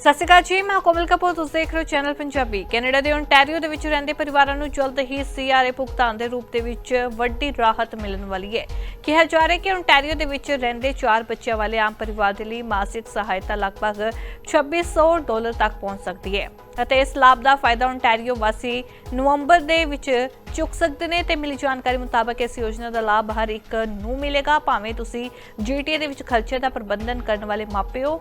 ਸਤਿ ਸ਼੍ਰੀ ਅਕਾਲ ਜੀ, ਮੈਂ ਕੋਮਲ ਕਪੂਰ, ਤੁਸੀਂ ਦੇਖ ਰਹੇ ਹੋ ਚੈਨਲ ਪੰਜਾਬੀ। ਕੈਨੇਡਾ ਦੇ ਓਨਟਾਰੀਓ ਦੇ ਵਿੱਚ ਰਹਿੰਦੇ ਪਰਿਵਾਰਾਂ ਨੂੰ ਜਲਦ ਹੀ ਸੀਆਰਏ ਭੁਗਤਾਨ ਦੇ ਰੂਪ ਦੇ ਵਿੱਚ ਵੱਡੀ ਰਾਹਤ ਮਿਲਣ ਵਾਲੀ ਹੈ। ਕਿਹਾ ਜਾ ਰਿਹਾ ਕਿ ਓਨਟਾਰੀਓ ਦੇ ਵਿੱਚ ਰਹਿੰਦੇ 4 ਬੱਚਿਆਂ ਵਾਲੇ ਆਮ ਪਰਿਵਾਰ ਦੇ ਲਈ ਮਾਸਿਕ ਸਹਾਇਤਾ ਲਗਭਗ 2600 ਡਾਲਰ ਤੱਕ ਪਹੁੰਚ ਸਕਦੀ ਹੈ। ਅਤੇ ਇਸ ਲਾਭ ਦਾ ਫਾਇਦਾ ਓਨਟਾਰੀਓ ਵਾਸੀ ਨਵੰਬਰ ਦੇ ਵਿੱਚ ਚੁੱਕ ਸਕਦੇ ਨੇ ਤੇ ਮਿਲੀ ਜਾਣਕਾਰੀ ਮੁਤਾਬਕ ਇਸ ਯੋਜਨਾ ਦਾ ਲਾਭ ਹਰ ਇੱਕ ਨੂੰ ਮਿਲੇਗਾ। ਭਾਵੇਂ ਤੁਸੀਂ ਜੀਟੀਏ ਦੇ ਵਿੱਚ ਖਰਚੇ ਦਾ ਪ੍ਰਬੰਧਨ ਕਰਨ ਵਾਲੇ ਮਾਪੇ ਹੋ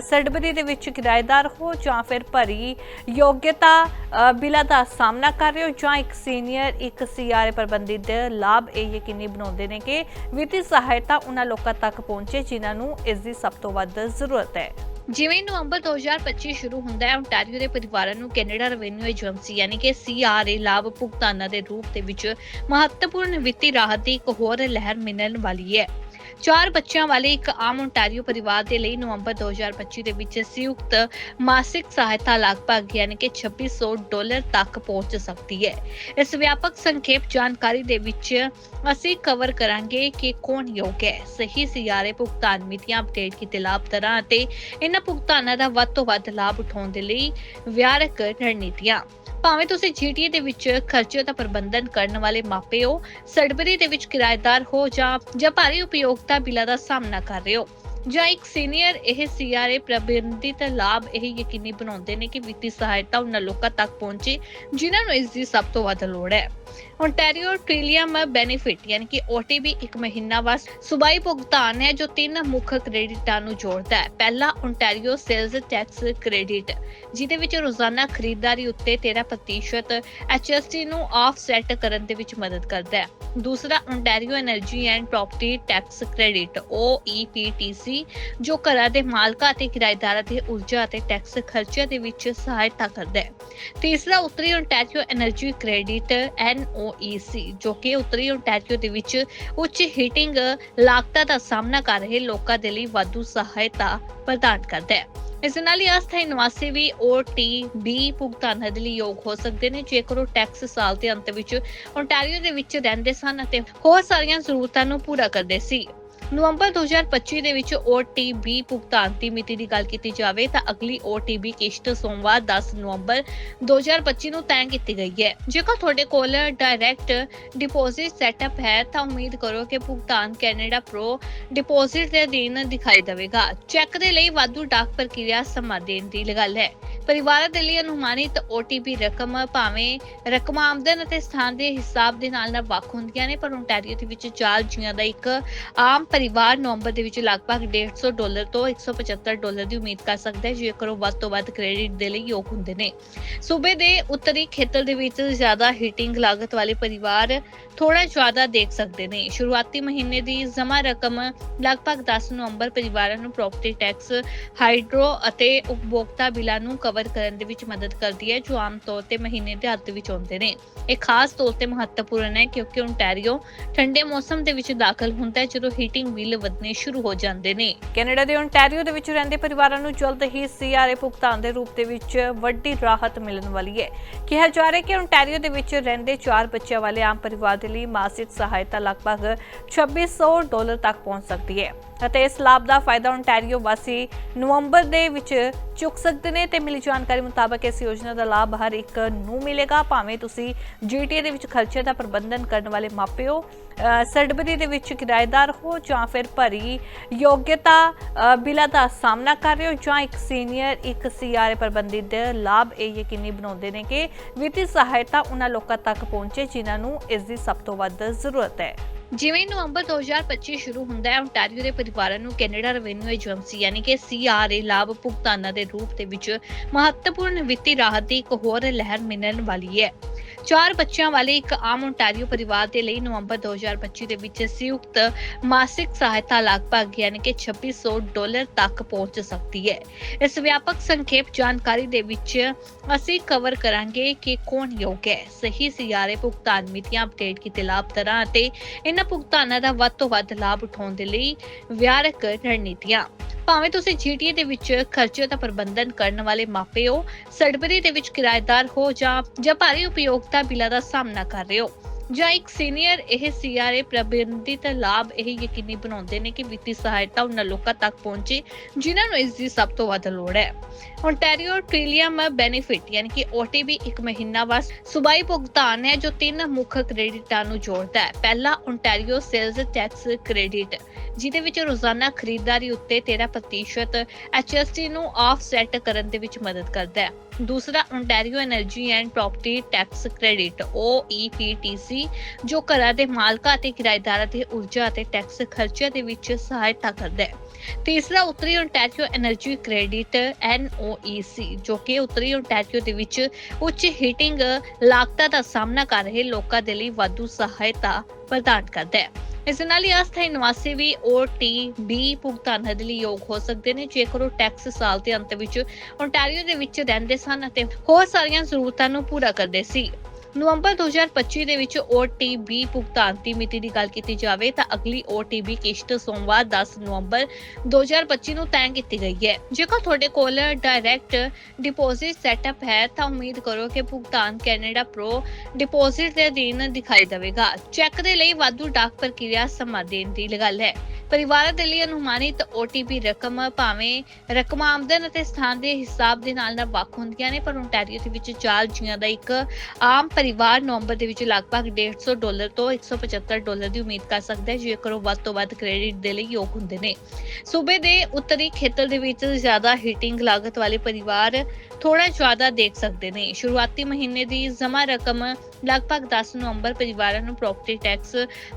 ਸਰਡਬਰੀ ਦੇ ਵਿੱਚ ਕਿਰਾਏਦਾਰ ਹੋ ਜਾਂ ਫਿਰ ਭਰੀ ਯੋਗਤਾ ਅ, ਦਾ ਸਾਹਮਣਾ ਕਰ ਰਹੇ ਹੋ ਜਾਂ ਇੱਕ ਸੀਨੀਅਰ ਇੱਕ ਸੀਆਰਏ ਪ੍ਰਬੰਧਿਤ ਲਾਭ ਇਹ ਯਕੀਨੀ ਬਣਾਉਂਦੇ ਨੇ ਕਿ ਵਿੱਤੀ ਸਹਾਇਤਾ ਉਹਨਾਂ ਲੋਕਾਂ ਤੱਕ ਪਹੁੰਚੇ ਜਿਨ੍ਹਾਂ ਨੂੰ ਇਸ ਦੀ ਸਭ ਤੋਂ ਵੱਧ ਜ਼ਰੂਰਤ ਹੈ। ਜਿਵੇਂ ਹੀ ਨਵੰਬਰ 2025 ਸ਼ੁਰੂ ਹੁੰਦਾ ਹੈ ਓਨਟਾਰੀਓ ਦੇ ਪਰਿਵਾਰਾਂ ਨੂੰ ਕੈਨੇਡਾ ਰੈਵਨਿਊ ਏਜੰਸੀ ਯਾਨੀ ਕਿ ਸੀਆਰਏ ਲਾਭ ਭੁਗਤਾਨਾਂ ਦੇ ਰੂਪ ਦੇ ਵਿੱਚ ਮਹੱਤਵਪੂਰਨ ਵਿੱਤੀ ਰਾਹਤ ਦੀ ਇੱਕ ਹੋਰ ਲਹਿਰ ਮਿਲਣ ਵਾਲੀ ਹੈ। ਚਾਰ ਬੱਚਿਆਂ ਵਾਲੇ ਇੱਕ ਆਮ ਓਨਟਾਰੀਓ ਪਰਿਵਾਰ ਦੇ ਲਈ ਨਵੰਬਰ 2025 ਦੇ ਵਿੱਚ ਸੰਯੁਕਤ ਮਾਸਿਕ ਸਹਾਇਤਾ ਲਗਭਗ ਯਾਨੀ ਕਿ 2600 ਡਾਲਰ ਤੱਕ ਪਹੁੰਚ ਸਕਦੀ ਹੈ। ਇਸ ਵਿਆਪਕ ਸੰਖੇਪ ਜਾਣਕਾਰੀ ਦੇ ਵਿੱਚ ਅਸੀਂ ਕਵਰ ਕਰਾਂਗੇ ਕਿ ਕੌਣ ਯੋਗ ਹੈ। ਸਹੀ ਸੀਆਰਏ ਭੁਗਤਾਨ ਮਿਤੀਆਂ ਅਪਡੇਟ ਕੀਤੇ ਲਾਭ ਅਤੇ ਇਹਨਾਂ ਭੁਗਤਾਨਾਂ ਦਾ ਵੱਧ ਤੋਂ ਵੱਧ ਲਾਭ ਉਠਾਉਣ ਦੇ ਲਈ ਵਿਆਰਕ ਰਣਨੀਤੀਆਂ। ਭਾਵੇਂ ਤੁਸੀਂ ਜੀਟੀਏ ਦੇ ਵਿੱਚ ਖਰਚੇ ਦਾ ਪ੍ਰਬੰਧਨ ਕਰਨ ਵਾਲੇ ਮਾਪੇ ਹੋ, ਸੜਬਰੀ ਦੇ ਵਿੱਚ ਕਿਰਾਏਦਾਰ ਹੋ ਜਾਂ ਜਾਂ ਭਾਰੀ ਉਪਯੋਗਤਾ ਬਿੱਲਾਂ ਦਾ ਸਾਹਮਣਾ ਕਰ ਰਹੇ ਹੋ। ਜਾਂ ਇੱਕ ਸੀਨੀਅਰ ਇਹ ਸੀਆਰਏ ਪ੍ਰਬੰਧਿਤ ਲਾਭ ਇਹ ਯਕੀਨੀ ਬਣਾਉਂਦੇ ਨੇ ਕਿ ਵਿੱਤੀ ਸਹਾਇਤਾ ਉਹਨਾਂ ਲੋਕਾਂ ਤੱਕ ਪਹੁੰਚੇ, ਜਿਨ੍ਹਾਂ ਨੂੰ ਇਸ ਦੀ ਸਭ ਤੋਂ ਵੱਧ ਲੋੜ ਹੈ। ਓਨਟਾਰੀਓ ਟ੍ਰਿਲੀਅਮ ਬੈਨੀਫਿਟ ਯਾਨੀ ਕਿ OTB ਇੱਕ ਮਹੀਨਾ ਵਾਸ ਸੂਬਾਈ ਭੁਗਤਾਨ ਹੈ ਜੋ ਤਿੰਨ ਮੁੱਖ ਕ੍ਰੈਡਿਟਾਂ ਨੂੰ ਜੋੜਦਾ ਹੈ। ਪਹਿਲਾ ਓਨਟਾਰੀਓ ਸੇਲਜ਼ ਟੈਕਸ ਕ੍ਰੈਡਿਟ ਜਿਹਦੇ ਵਿੱਚ ਰੋਜ਼ਾਨਾ ਖਰੀਦਦਾਰੀ ਉੱਤੇ 13% HST ਨੂੰ ਆਫਸੈਟ ਕਰਨ ਦੇ ਵਿੱਚ ਮਦਦ ਕਰਦਾ ਹੈ। ਦੂਸਰਾ Ontario energy and property tax credit OEPTC ਜੋ ਘਰਾਂ ਦੇ ਮਾਲਕਾਂ ਅਤੇ ਕਿਰਾਏਦਾਰਾਂ ਦੇ ਊਰਜਾ ਅਤੇ ਟੈਕਸ ਖਰਚਿਆਂ ਦੇ ਵਿੱਚ ਸਹਾਇਤਾ ਕਰਦਾ ਹੈ। ਤੀਸਰਾ ਉੱਤਰੀ Ontario energy credit N NOEC ਜੋ ਕਿ ਉੱਤਰੀ ਓਨਟਾਰੀਓ ਦੇ ਵਿੱਚ ਉੱਚ ਹੀਟਿੰਗ ਲਾਗਤਾਂ ਦਾ ਸਾਹਮਣਾ ਕਰ ਰਹੇ ਲੋਕਾਂ ਦੇ ਲਈ ਵਾਧੂ ਸਹਾਇਤਾ ਪ੍ਰਦਾਨ ਕਰਦਾ ਹੈ। ਇਸ ਨਾਲ ਹੀ ਅਸਥਾਈ ਨਿਵਾਸੀ ਵੀ OTB ਭੁਗਤਾਨਾਂ ਦੇ ਲਈ ਯੋਗ ਹੋ ਸਕਦੇ ਨੇ। ਜੇਕਰ ਉਹ ਟੈਕਸ ਸਾਲ ਦੇ ਅੰਤ ਵਿੱਚ ਓਨਟਾਰੀਓ ਦੇ ਵਿੱਚ ਰਹਿੰਦੇ ਸਨ ਅਤੇ ਹੋਰ ਸਾਰੀਆਂ ਜ਼ਰੂਰਤਾਂ ਨੂੰ ਪੂਰਾ ਕਰਦੇ ਸੀ। ਨਵੰਬਰ 2025 ਦੇ ਵਿੱਚ OTB ਭੁਗਤਾਨ ਦੀ ਮਿਤੀ ਦੀ ਗੱਲ ਕੀਤੀ ਜਾਵੇ ਤਾਂ ਅਗਲੀ OTB ਕਿਸ਼ਤ ਸੋਮਵਾਰ 10 ਨਵੰਬਰ 2025 ਨੂੰ ਤੈਅ ਕੀਤੀ ਗਈ ਹੈ। ਜੇਕਰ ਤੁਹਾਡੇ ਕੋਲ ਡਾਇਰੈਕਟ ਡਿਪੋਜ਼ਿਟ ਸੈਟਅਪ ਹੈ ਤਾਂ ਉਮੀਦ ਕਰੋ ਕਿ ਭੁਗਤਾਨ ਕੈਨੇਡਾ ਪ੍ਰੋ ਡਿਪੋਜ਼ਿਟ ਦੇ ਅਧੀਨ ਦਿਖਾਈ ਦੇਵੇਗਾ। ਚੈੱਕ ਦੇ ਲਈ ਵਾਧੂ ਡਾਕ ਪ੍ਰਕਿਰਿਆ ਸਮਾਂ ਦੇਣ ਦੀ ਗੱਲ ਹੈ। ਪਰਿਵਾਰਾਂ ਦੇ ਲਈ ਅਨੁਮਾਨਿਤ OTP ਰਕਮ ਭਾਵੇਂ ਰਕਮ ਆਮਦਨ ਅਤੇ ਸਥਾਨ ਦੇ ਹਿਸਾਬ ਦੇ ਨਾਲ ਨਾਲ ਵੱਖ ਹੁੰਦੀਆਂ ਨੇ, ਪਰ ਓਨਟਾਰੀਓ ਦੇ ਵਿੱਚ ਚਾਰ ਜੀਆਂ ਦਾ ਇੱਕ ਆਮ ਪਰਿਵਾਰ ਨਵੰਬਰ ਦੇ ਵਿੱਚ ਲਗਭਗ 150 ਡਾਲਰ ਤੋਂ 175 ਡਾਲਰ ਦੀ ਉਮੀਦ ਕਰ ਸਕਦਾ ਹੈ, ਜੇਕਰ ਉਹ ਵੱਧ ਤੋਂ ਵੱਧ ਕ੍ਰੈਡਿਟ ਦੇ ਲਈ ਯੋਗ ਹੁੰਦੇ ਨੇ। ਸੂਬੇ ਦੇ ਉੱਤਰੀ ਖੇਤਰ ਦੇ ਵਿੱਚ ਜ਼ਿਆਦਾ ਹੀਟਿੰਗ ਲਾਗਤ ਵਾਲੇ ਪਰਿਵਾਰ ਥੋੜਾ ਜ਼ਿਆਦਾ ਦੇਖ ਸਕਦੇ ਨੇ। ਸ਼ੁਰੂਆਤੀ ਮਹੀਨੇ ਦੀ ਜਮ੍ਹਾਂ ਰਕਮ ਲਗਭਗ 10 ਨਵੰਬਰ ਪਰਿਵਾਰਾਂ ਨੂੰ ਪ੍ਰਾਪਰਟੀ ਟੈਕਸ ਹਾਈਡਰੋ ਅਤੇ ਉਪਭੋਗਤਾ ਬਿੱਲਾਂ ਨੂੰ ਕਵਰ ਕਰਨ ਦੇ ਵਿੱਚ ਮਦਦ ਕਰਦੀ ਹੈ, ਜੋ ਆਮ ਤੌਰ ਤੇ ਮਹੀਨੇ ਦੇ ਅੰਤ ਵਿੱਚ ਆਉਂਦੇ ਨੇ। ਇਹ ਖਾਸ ਤੌਰ ਤੇ ਮਹੱਤਵਪੂਰਨ ਹੈ ਕਿਉਂਕਿ ਓਨਟਾਰੀਓ ਠੰਡੇ ਮੌਸਮ ਦੇ ਵਿੱਚ ਦਾਖਲ ਹੁੰਦਾ ਹੈ, ਜਦੋਂ ਹੀਟਿੰਗ ਬਿੱਲ ਵਧਣੇ ਸ਼ੁਰੂ ਹੋ ਜਾਂਦੇ ਨੇ। ਕੈਨੇਡਾ ਦੇ ਓਨਟਾਰੀਓ ਦੇ ਵਿੱਚ ਰਹਿੰਦੇ ਪਰਿਵਾਰਾਂ ਨੂੰ ਜਲਦ ਹੀ ਸੀਆਰਏ ਭੁਗਤਾਨ ਦੇ ਰੂਪ ਦੇ ਵਿੱਚ ਵੱਡੀ ਰਾਹਤ ਮਿਲਣ ਵਾਲੀ ਹੈ। ਕਿਹਾ ਜਾ ਰਿਹਾ ਕਿ ਓਨਟਾਰੀਓ ਦੇ ਵਿੱਚ ਰਹਿੰਦੇ 4 ਬੱਚਿਆਂ ਵਾਲੇ ਆਮ ਪਰਿਵਾਰ ਦੇ ਲਈ ਮਾਸਿਕ ਸਹਾਇਤਾ ਲਗਭਗ 2600 ਡਾਲਰ ਤੱਕ ਪਹੁੰਚ ਸਕਦੀ ਹੈ। ਅਤੇ ਇਸ ਲਾਭ ਦਾ ਫਾਇਦਾ ਓਨਟਾਰੀਓ ਵਾਸੀ ਨਵੰਬਰ ਦੇ ਵਿੱਚ ਚੁੱਕ ਸਕਦੇ ਨੇ ਤੇ ਮਿਲੀ ਜਾਣਕਾਰੀ ਮੁਤਾਬਕ ਇਸ ਯੋਜਨਾ ਦਾ ਲਾਭ ਹਰ ਇੱਕ ਨੂੰ ਮਿਲੇਗਾ। ਭਾਵੇਂ ਤੁਸੀਂ ਜੀਟੀਏ ਦੇ ਵਿੱਚ ਖਰਚੇ ਦਾ ਪ੍ਰਬੰਧਨ ਕਰਨ ਵਾਲੇ ਮਾਪੇ ਸਰਡਬਰੀ ਦੇ ਵਿੱਚ ਕਿਰਾਏਦਾਰ ਹੋ ਜਾਂ ਫਿਰ ਭਰੀ ਯੋਗਤਾ ਅ, ਦਾ ਸਾਹਮਣਾ ਕਰ ਰਹੇ ਹੋ ਜਾਂ ਇੱਕ ਸੀਨੀਅਰ ਇੱਕ ਸੀਆਰਏ ਪ੍ਰਬੰਧਿਤ ਲਾਭ ਇਹ ਯਕੀਨੀ ਬਣਾਉਂਦੇ ਨੇ ਕਿ ਵਿੱਤੀ ਸਹਾਇਤਾ ਉਹਨਾਂ ਲੋਕਾਂ ਤੱਕ ਪਹੁੰਚੇ ਜਿਨ੍ਹਾਂ ਨੂੰ ਇਸ ਦੀ ਸਭ ਤੋਂ ਵੱਧ ਜ਼ਰੂਰਤ ਹੈ। ਜਿਵੇਂ ਹੀ ਨਵੰਬਰ 2025 ਸ਼ੁਰੂ ਹੁੰਦਾ ਹੈ ਓਨਟਾਰੀਓ ਦੇ ਪਰਿਵਾਰਾਂ ਨੂੰ ਕੈਨੇਡਾ ਰੈਵਨਿਊ ਏਜੰਸੀ ਯਾਨੀ ਕਿ ਸੀਆਰਏ ਲਾਭ ਭੁਗਤਾਨਾਂ ਦੇ ਰੂਪ ਦੇ ਵਿੱਚ ਮਹੱਤਵਪੂਰਨ ਵਿੱਤੀ ਰਾਹਤ ਦੀ ਇੱਕ ਹੋਰ ਲਹਿਰ ਮਿਲਣ ਵਾਲੀ ਹੈ। ਚਾਰ ਬੱਚਿਆਂ ਵਾਲੇ ਇੱਕ ਆਮ ਓਨਟਾਰੀਓ ਪਰਿਵਾਰ ਦੇ ਲਈ ਨਵੰਬਰ 2025 ਦੇ ਵਿੱਚ ਸੰਯੁਕਤ ਮਾਸਿਕ ਸਹਾਇਤਾ ਲਗਭਗ ਯਾਨੀ ਕਿ 2600 ਡਾਲਰ ਤੱਕ ਪਹੁੰਚ ਸਕਦੀ ਹੈ। ਇਸ ਵਿਆਪਕ ਸੰਖੇਪ ਜਾਣਕਾਰੀ ਦੇ ਵਿੱਚ ਅਸੀਂ ਕਵਰ ਕਰਾਂਗੇ ਕਿ ਕੌਣ ਯੋਗ ਹੈ। ਸਹੀ ਸਿਆਰੇ ਭੁਗਤਾਨ ਮਿਤੀਆਂ ਅਪਡੇਟ ਕੀਤੇ ਲਾਭ ਦਰਾਂ ਅਤੇ ਇਹਨਾਂ ਭੁਗਤਾਨਾਂ ਦਾ ਵੱਧ ਤੋਂ ਵੱਧ ਲਾਭ ਉਠਾਉਣ ਦੇ ਲਈ ਵਿਆਰਕ ਰਣਨੀਤੀਆਂ। ਭਾਵੇਂ ਤੁਸੀਂ ਜੀਟੀਏ ਦੇ ਵਿੱਚ ਖਰਚੇ ਦਾ ਪ੍ਰਬੰਧਨ ਕਰਨ ਵਾਲੇ ਮਾਪੇ ਹੋ ਸੜਬਰੀ ਦੇ ਵਿੱਚ ਕਿਰਾਏਦਾਰ ਹੋ ਜਾਂ ਜਾਂ ਭਾਰੀ ਉਪਯੋਗਤਾ ਬਿੱਲਾਂ ਦਾ ਸਾਹਮਣਾ ਕਰ ਰਹੇ ਹੋ। ਜਾਂ ਇੱਕ ਸੀਨੀਅਰ ਇਹ ਸੀਆਰਏ ਪ੍ਰਬੰਧਿਤ ਲਾਭ ਇਹ ਯਕੀਨੀ ਬਣਾਉਂਦੇ ਨੇ ਕਿ ਵਿੱਤੀ ਸਹਾਇਤਾ ਉਹਨਾਂ ਲੋਕਾਂ ਤੱਕ ਪਹੁੰਚੇ, ਜਿਨ੍ਹਾਂ ਨੂੰ ਇਸ ਦੀ ਸਭ ਤੋਂ ਵੱਧ ਲੋੜ ਹੈ। ਓਨਟਾਰੀਓ ਟ੍ਰਿਲੀਅਮ ਬੈਨੀਫਿਟ ਯਾਨੀ ਕਿ OTB ਇੱਕ ਮਹੀਨਾ ਵਾਸ ਸੂਬਾਈ ਭੁਗਤਾਨ ਹੈ, ਜੋ ਤਿੰਨ ਮੁੱਖ ਕ੍ਰੈਡਿਟਾਂ ਨੂੰ ਜੋੜਦਾ ਹੈ। ਪਹਿਲਾ ਓਨਟਾਰੀਓ ਸੇਲਜ਼ ਟੈਕਸ ਕ੍ਰੈਡਿਟ ਜਿਹਦੇ ਵਿੱਚ ਰੋਜ਼ਾਨਾ ਖਰੀਦਦਾਰੀ ਉੱਤੇ 13% HST ਨੂੰ ਆਫਸੈਟ ਕਰਨ ਦੇ ਵਿੱਚ ਮਦਦ ਕਰਦਾ ਹੈ। ਦੂਸਰਾ Ontario energy and property tax credit OEPTC ਜੋ ਘਰਾਂ ਦੇ ਮਾਲਕਾਂ ਅਤੇ ਕਿਰਾਏਦਾਰਾਂ ਦੇ ਊਰਜਾ ਅਤੇ ਟੈਕਸ ਖਰਚਿਆਂ ਦੇ ਵਿੱਚ ਸਹਾਇਤਾ ਕਰਦਾ ਹੈ। ਤੀਸਰਾ ਉੱਤਰੀ Ontario energy credit N O E C, ਜੋ ਕਿ ਉੱਤਰੀ ਓਨਟਾਰੀਓ ਦੇ ਵਿੱਚ ਉੱਚ ਹੀਟਿੰਗ ਲਾਗਤਾਂ ਦਾ ਸਾਹਮਣਾ ਕਰ ਰਹੇ ਲੋਕਾਂ ਦੇ ਲਈ ਵਾਧੂ ਸਹਾਇਤਾ ਪ੍ਰਦਾਨ ਕਰਦਾ ਹੈ। ਇਸ ਦੇ ਨਾਲ ਹੀ ਅਸਥਾਈ ਨਿਵਾਸੀ ਵੀ OTB ਭੁਗਤਾਨ ਦੇ ਲਈ ਯੋਗ ਹੋ ਸਕਦੇ ਨੇ। ਜੇਕਰ ਉਹ ਟੈਕਸ ਸਾਲ ਦੇ ਅੰਤ ਵਿੱਚ ਓਨਟਾਰੀਓ ਦੇ ਵਿੱਚ ਰਹਿੰਦੇ ਸਨ ਅਤੇ ਹੋਰ ਸਾਰੀਆਂ ਜ਼ਰੂਰਤਾਂ ਨੂੰ ਪੂਰਾ ਕਰਦੇ ਸੀ। ਨਵੰਬਰ 2025 ਦੇ ਵਿੱਚ OTB ਭੁਗਤਾਨ ਦੀ ਮਿਤੀ ਦੀ ਗੱਲ ਕੀਤੀ ਜਾਵੇ ਤਾਂ ਅਗਲੀ OTB ਕਿਸ਼ਤ ਸੋਮਵਾਰ 10 ਨਵੰਬਰ 2025 ਨੂੰ ਤੈਅ ਕੀਤੀ ਗਈ ਹੈ। ਜੇਕਰ ਤੁਹਾਡੇ ਕੋਲ ਡਾਇਰੈਕਟ ਡਿਪੋਜ਼ਿਟ ਸੈਟਅਪ ਹੈ ਤਾਂ ਉਮੀਦ ਕਰੋ ਕਿ ਭੁਗਤਾਨ ਕੈਨੇਡਾ ਪ੍ਰੋ ਡਿਪੋਜ਼ਿਟ ਦੇ ਅਧੀਨ ਦਿਖਾਈ ਦੇਵੇਗਾ। ਚੈੱਕ ਦੇ ਲਈ ਵਾਧੂ ਡਾਕ ਪ੍ਰਕਿਰਿਆ ਸਮਾਂ ਦੇਣ ਦੀ ਗੱਲ ਹੈ। ਪਰਿਵਾਰਾਂ ਦੇ ਲਈ ਅਨੁਮਾਨਿਤ OTP ਰਕਮ ਭਾਵੇਂ ਰਕਮ ਆਮਦਨ ਅਤੇ ਸਥਾਨ ਦੇ ਹਿਸਾਬ ਦੇ ਨਾਲ ਨਾਲ ਵੱਖ ਹੁੰਦੀਆਂ ਨੇ, ਪਰ ਓਨਟਾਰੀਓ ਦੇ ਵਿੱਚ ਚਾਰ ਜੀਆਂ ਦਾ ਇੱਕ ਆਮ ਪਰਿਵਾਰ ਨਵੰਬਰ ਦੇ ਵਿੱਚ ਲਗਭਗ 150 ਡਾਲਰ ਤੋਂ 175 ਡਾਲਰ ਦੀ ਉਮੀਦ ਕਰ ਸਕਦਾ ਹੈ, ਜੇਕਰ ਉਹ ਵੱਧ ਤੋਂ ਵੱਧ ਕ੍ਰੈਡਿਟ ਦੇ ਲਈ ਯੋਗ ਹੁੰਦੇ ਨੇ। ਸੂਬੇ ਦੇ ਉੱਤਰੀ ਖੇਤਰ ਦੇ ਵਿੱਚ ਜ਼ਿਆਦਾ ਹੀਟਿੰਗ ਲਾਗਤ ਵਾਲੇ ਪਰਿਵਾਰ ਥੋੜਾ ਜ਼ਿਆਦਾ ਦੇਖ ਸਕਦੇ ਨੇ। ਸ਼ੁਰੂਆਤੀ ਮਹੀਨੇ ਦੀ ਜਮ੍ਹਾਂ ਰਕਮ ਲਗਭਗ 10 ਨਵੰਬਰ ਪਰਿਵਾਰਾਂ ਨੂੰ ਪ੍ਰਾਪਰਟੀ ਟੈਕਸ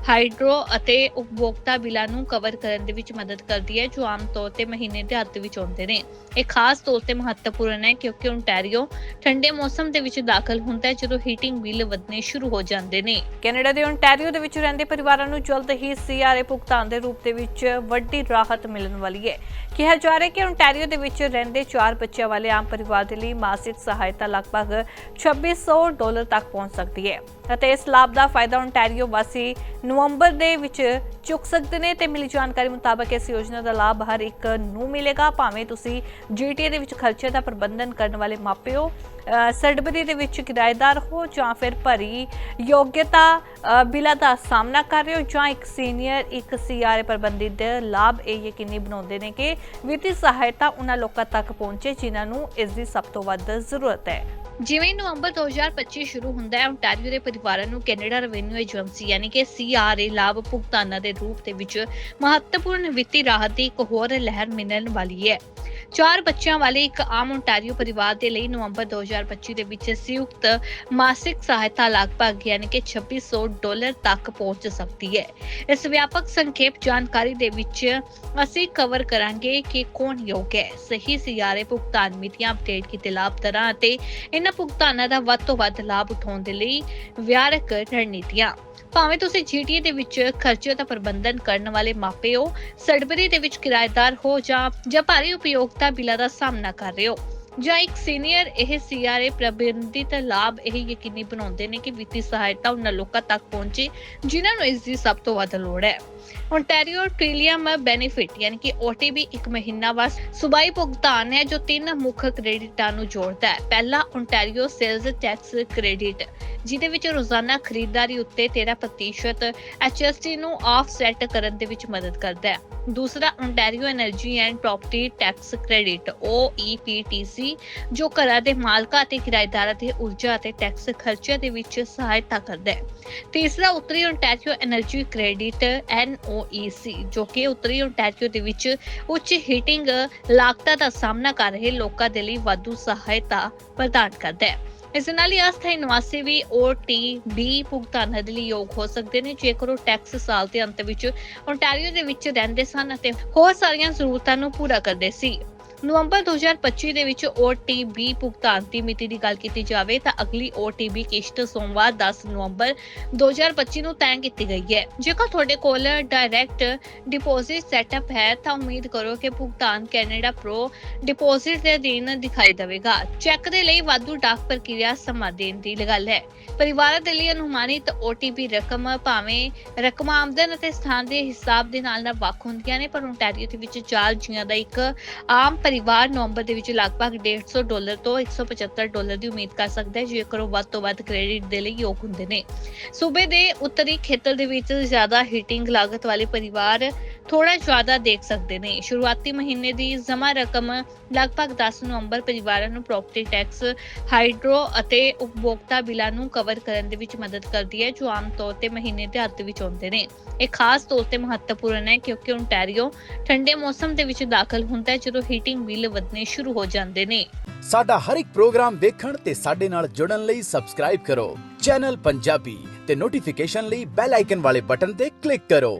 ਹਾਈਡਰੋ ਅਤੇ ਉਪਭੋਗਤਾ ਬਿੱਲਾਂ ਨੂੰ ਕਵਰ ਕਰਨ ਦੇ ਵਿੱਚ ਮਦਦ ਕਰਦੀ ਹੈ, ਜੋ ਆਮ ਤੌਰ ਤੇ ਮਹੀਨੇ ਦੇ ਅੰਤ ਵਿੱਚ ਆਉਂਦੇ ਨੇ। ਇਹ ਖਾਸ ਤੌਰ ਤੇ ਮਹੱਤਵਪੂਰਨ ਹੈ ਕਿਉਂਕਿ ਓਨਟਾਰੀਓ ਠੰਡੇ ਮੌਸਮ ਦੇ ਵਿੱਚ ਦਾਖਲ ਹੁੰਦਾ ਹੈ, ਜਦੋਂ ਹੀਟਿੰਗ ਬਿੱਲ ਵਧਣੇ ਸ਼ੁਰੂ ਹੋ ਜਾਂਦੇ ਨੇ। ਕੈਨੇਡਾ ਦੇ ਓਨਟਾਰੀਓ ਦੇ ਵਿੱਚ ਰਹਿੰਦੇ ਪਰਿਵਾਰਾਂ ਨੂੰ ਜਲਦ ਹੀ ਸੀਆਰਏ ਭੁਗਤਾਨ ਦੇ ਰੂਪ ਦੇ ਵਿੱਚ ਵੱਡੀ ਰਾਹਤ ਮਿਲਣ ਵਾਲੀ ਹੈ। ਕਿਹਾ ਜਾ ਰਿਹਾ ਕਿ ਓਨਟਾਰੀਓ ਦੇ ਵਿੱਚ ਰਹਿੰਦੇ 4 ਬੱਚਿਆਂ ਵਾਲੇ ਆਮ ਪਰਿਵਾਰ ਦੇ ਲਈ ਮਾਸਿਕ ਸਹਾਇਤਾ ਲਗਭਗ 2600 ਡਾਲਰ ਤੱਕ ਪਹੁੰਚ ਸਕਦੀ ਹੈ। ਅਤੇ ਇਸ ਲਾਭ ਦਾ ਫਾਇਦਾ ਓਨਟਾਰੀਓ ਵਾਸੀ ਨਵੰਬਰ ਦੇ ਵਿੱਚ ਚੁੱਕ ਸਕਦੇ ਨੇ ਤੇ ਮਿਲੀ ਜਾਣਕਾਰੀ ਮੁਤਾਬਕ ਇਸ ਯੋਜਨਾ ਦਾ ਲਾਭ ਹਰ ਇੱਕ ਨੂੰ ਮਿਲੇਗਾ। ਭਾਵੇਂ ਤੁਸੀਂ ਜੀਟੀਏ ਦੇ ਵਿੱਚ ਖਰਚੇ ਦਾ ਪ੍ਰਬੰਧਨ ਕਰਨ ਵਾਲੇ ਮਾਪਿਓ ਸਰਡਬਰੀ ਦੇ ਵਿੱਚ ਕਿਰਾਏਦਾਰ ਹੋ ਜਾਂ ਫਿਰ ਭਰੀ ਯੋਗਤਾ ਅ, ਬਿੱਲਾਂ ਦਾ ਸਾਹਮਣਾ ਕਰ ਰਹੇ ਹੋ ਜਾਂ ਇੱਕ ਸੀਨੀਅਰ ਇੱਕ ਸੀਆਰਏ ਪ੍ਰਬੰਧਿਤ ਲਾਭ ਇਹ ਯਕੀਨੀ ਬਣਾਉਂਦੇ ਨੇ ਕਿ ਵਿੱਤੀ ਸਹਾਇਤਾ ਉਹਨਾਂ ਲੋਕਾਂ ਤੱਕ ਪਹੁੰਚੇ ਜਿਨ੍ਹਾਂ ਨੂੰ ਇਸ ਦੀ ਸਭ ਤੋਂ ਵੱਧ ਜ਼ਰੂਰਤ ਹੈ। ਜਿਵੇਂ ਹੀ ਨਵੰਬਰ 2025 ਸ਼ੁਰੂ ਹੁੰਦਾ ਹੈ ਓਨਟਾਰੀਓ ਦੇ ਪਰਿਵਾਰਾਂ ਨੂੰ ਕੈਨੇਡਾ ਰੈਵਨਿਊ ਏਜੰਸੀ ਯਾਨੀ ਕਿ ਸੀਆਰਏ ਲਾਭ ਭੁਗਤਾਨਾਂ ਦੇ ਰੂਪ ਦੇ ਵਿੱਚ ਮਹੱਤਵਪੂਰਨ ਵਿੱਤੀ ਰਾਹਤ ਦੀ ਇੱਕ ਹੋਰ ਲਹਿਰ ਮਿਲਣ ਵਾਲੀ ਹੈ। ਚਾਰ ਬੱਚਿਆਂ ਵਾਲੇ ਇੱਕ ਆਮ ਓਨਟਾਰੀਓ ਪਰਿਵਾਰ ਦੇ ਲਈ ਨਵੰਬਰ 2025 ਦੇ ਵਿੱਚ ਸੰਯੁਕਤ ਮਾਸਿਕ ਸਹਾਇਤਾ ਲਗਭਗ ਯਾਨੀ ਕਿ 2600 ਡਾਲਰ ਤੱਕ ਪਹੁੰਚ ਸਕਦੀ ਹੈ। ਇਸ ਵਿਆਪਕ ਸੰਖੇਪ ਜਾਣਕਾਰੀ ਦੇ ਵਿੱਚ ਅਸੀਂ ਕਵਰ ਕਰਾਂਗੇ ਕਿ ਕੌਣ ਯੋਗ ਹੈ। ਸਹੀ ਸੀਆਰਏ ਭੁਗਤਾਨ ਮਿਤੀਆਂ ਅਪਡੇਟ ਕੀਤੇ ਲਾਭ ਤਰ੍ਹਾਂ ਅਤੇ ਇਹਨਾਂ ਭੁਗਤਾਨਾਂ ਦਾ ਵੱਧ ਤੋਂ ਵੱਧ ਲਾਭ ਉਠਾਉਣ ਦੇ ਲਈ ਵਿਆਰਕ ਰਣਨੀਤੀਆਂ। ਭਾਵੇਂ ਤੁਸੀਂ ਜੀਟੀਏ ਦੇ ਵਿੱਚ ਖਰਚੇ ਦਾ ਪ੍ਰਬੰਧਨ ਕਰਨ ਵਾਲੇ ਮਾਪੇ ਹੋ, ਸੜਬਰੀ ਦੇ ਵਿੱਚ ਕਿਰਾਏਦਾਰ ਹੋ ਜਾਂ ਜਾਂ ਭਾਰੀ ਉਪਯੋਗਤਾ ਬਿੱਲਾਂ ਦਾ ਸਾਹਮਣਾ ਕਰ ਰਹੇ ਹੋ, ਜਾਂ ਇੱਕ ਸੀਨੀਅਰ ਇਹ ਸੀਆਰਏ ਪ੍ਰਬੰਧਿਤ ਲਾਭ ਇਹ ਯਕੀਨੀ ਬਣਾਉਂਦੇ ਨੇ ਕਿ ਵਿੱਤੀ ਸਹਾਇਤਾ ਉਹਨਾਂ ਲੋਕਾਂ ਤੱਕ ਪਹੁੰਚੇ, ਜਿਨ੍ਹਾਂ ਨੂੰ ਇਸ ਦੀ ਸਭ ਤੋਂ ਵੱਧ ਲੋੜ ਹੈ। ओंटारियो ट्रिलियम बेनिफिट ਯਾਨੀ ਕਿ OTB ਇੱਕ ਮਹੀਨਾ ਵਾਸ ਸੂਬਾਈ ਭੁਗਤਾਨ ਹੈ ਜੋ ਤਿੰਨ ਮੁੱਖ ਕ੍ਰੈਡਿਟਾਂ ਨੂੰ ਜੋੜਦਾ ਹੈ। ਪਹਿਲਾ ਓਂਟਾਰੀਓ ਸੇਲਜ਼ ਟੈਕਸ ਕ੍ਰੈਡਿਟ ਜਿਹਦੇ ਵਿੱਚ ਰੋਜ਼ਾਨਾ ਖਰੀਦਦਾਰੀ ਉੱਤੇ 13% HST ਨੂੰ ਆਫਸੈਟ ਕਰਨ ਦੇ ਵਿੱਚ ਮਦਦ ਕਰਦਾ ਹੈ। ਦੂਸਰਾ Ontario energy and property tax credit OEPTC ਜੋ ਘਰਾਂ ਦੇ ਮਾਲਕਾਂ ਅਤੇ ਕਿਰਾਏਦਾਰਾਂ ਦੇ ਊਰਜਾ ਅਤੇ ਟੈਕਸ ਖਰਚੇ ਦੇ ਵਿੱਚ ਸਹਾਇਤਾ ਕਰਦਾ ਹੈ। ਤੀਸਰਾ, ਉੱਤਰੀ Ontario energy credit NO NOEC ਜੋ ਕਿ ਉੱਤਰੀ ਓਨਟਾਰੀਓ ਦੇ ਵਿੱਚ ਉੱਚ ਹੀਟਿੰਗ ਲਾਗਤਾਂ ਦਾ ਸਾਹਮਣਾ ਕਰ ਰਹੇ ਲੋਕਾਂ ਦੇ ਲਈ ਵਾਧੂ ਸਹਾਇਤਾ ਪ੍ਰਦਾਨ ਕਰਦਾ ਹੈ। ਇਸ ਨਾਲ ਹੀ ਅਸਥਾਈ ਨਿਵਾਸੀ ਵੀ OTB ਭੁਗਤਾਨ ਦੇ ਲਈ ਯੋਗ ਹੋ ਸਕਦੇ ਨੇ। ਜੇਕਰ ਉਹ ਟੈਕਸ ਸਾਲ ਦੇ ਅੰਤ ਵਿੱਚ ਓਨਟਾਰੀਓ ਦੇ ਵਿੱਚ ਰਹਿੰਦੇ ਸਨ ਅਤੇ ਹੋਰ ਸਾਰੀਆਂ ਜ਼ਰੂਰਤਾਂ ਨੂੰ ਪੂਰਾ ਕਰਦੇ ਸੀ ਨਵੰਬਰ 2025 ਦੇ ਵਿੱਚ OTB ਭੁਗਤਾਨ ਦੀ ਮਿਤੀ ਦੀ ਗੱਲ ਕੀਤੀ ਜਾਵੇ ਤਾਂ ਅਗਲੀ OTB ਕਿਸ਼ਤ ਸੋਮਵਾਰ 10 ਨਵੰਬਰ 2025 ਨੂੰ ਤੈਅ ਕੀਤੀ ਗਈ ਹੈ। ਜੇਕਰ ਤੁਹਾਡੇ ਕੋਲ ਡਾਇਰੈਕਟ ਡਿਪੋਜ਼ਿਟ ਸੈਟਅਪ ਹੈ ਤਾਂ ਉਮੀਦ ਕਰੋ ਕਿ ਭੁਗਤਾਨ ਕੈਨੇਡਾ ਪ੍ਰੋ ਡਿਪੋਜ਼ਿਟ ਦੇ ਅਧੀਨ ਦਿਖਾਈ ਦੇਵੇਗਾ। ਚੈੱਕ ਦੇ ਲਈ ਵਾਧੂ ਡਾਕ ਪ੍ਰਕਿਰਿਆ ਸਮਾਂ ਦੇਣ ਦੀ ਗੱਲ ਹੈ। ਪਰਿਵਾਰਾਂ ਦੇ ਲਈ ਅਨੁਮਾਨਿਤ OTP ਰਕਮ ਭਾਵੇਂ ਰਕਮ ਆਮਦਨ ਅਤੇ ਸਥਾਨ ਦੇ ਹਿਸਾਬ ਦੇ ਨਾਲ ਨਾਲ ਵੱਖ ਹੁੰਦੀਆਂ ਨੇ, ਪਰ ਓਨਟਾਰੀਓ ਦੇ ਵਿੱਚ ਚਾਲ ਜੀਆਂ ਦਾ ਇੱਕ ਆਮ ਪਰਿਵਾਰ ਨਵੰਬਰ ਦੇ ਵਿੱਚ ਲਗਭਗ 150 ਡਾਲਰ ਤੋਂ 175 ਡਾਲਰ ਦੀ ਉਮੀਦ ਕਰ ਸਕਦਾ ਹੈ, ਜੇਕਰ ਉਹ ਵੱਧ ਤੋਂ ਵੱਧ ਕ੍ਰੈਡਿਟ ਦੇ ਲਈ ਯੋਗ ਹੁੰਦੇ ਨੇ। ਸੂਬੇ ਦੇ ਉੱਤਰੀ ਖੇਤਰ ਦੇ ਵਿੱਚ ਜ਼ਿਆਦਾ ਹੀਟਿੰਗ ਲਾਗਤ ਵਾਲੇ ਪਰਿਵਾਰ ਥੋੜਾ ਜ਼ਿਆਦਾ ਦੇਖ ਸਕਦੇ ਨੇ। ਸ਼ੁਰੂਆਤੀ ਮਹੀਨੇ ਦੀ ਜਮ੍ਹਾਂ ਰਕਮ ਲਗਭਗ 10 ਨਵੰਬਰ ਪਰਿਵਾਰਾਂ ਨੂੰ ਪ੍ਰਾਪਰਟੀ ਟੈਕਸ ਹਾਈਡਰੋ ਅਤੇ ਉਪਭੋਗਤਾ ਬਿੱਲਾਂ ਨੂੰ ਕਵਰ ਕਰਨ ਦੇ ਵਿੱਚ ਮਦਦ ਕਰਦੀ ਹੈ, ਜੋ ਆਮ ਤੌਰ ਤੇ ਮਹੀਨੇ ਦੇ ਅੰਤ ਵਿੱਚ ਆਉਂਦੇ ਨੇ। ਇਹ ਖਾਸ ਤੌਰ ਤੇ ਮਹੱਤਵਪੂਰਨ ਹੈ ਕਿਉਂਕਿ ਓਨਟਾਰੀਓ ਠੰਡੇ ਮੌਸਮ ਦੇ ਵਿੱਚ ਦਾਖਲ ਹੁੰਦਾ ਹੈ, ਜਦੋਂ ਹੀਟਿੰਗ ਬਿੱਲ ਵਧਣੇ ਸ਼ੁਰੂ ਹੋ ਜਾਂਦੇ ਨੇ। ਸਾਡਾ ਹਰ ਇੱਕ ਪ੍ਰੋਗਰਾਮ ਦੇਖਣ ਤੇ ਸਾਡੇ ਨਾਲ ਜੁੜਨ ਲਈ ਸਬਸਕ੍ਰਾਈਬ ਕਰੋ। ਚੈਨਲ ਪੰਜਾਬੀ ਤੇ ਨੋਟੀਫਿਕੇਸ਼ਨ ਲਈ ਬੈਲ ਆਈਕਨ ਵਾਲੇ ਬਟਨ ਤੇ ਕਲਿੱਕ ਕਰੋ।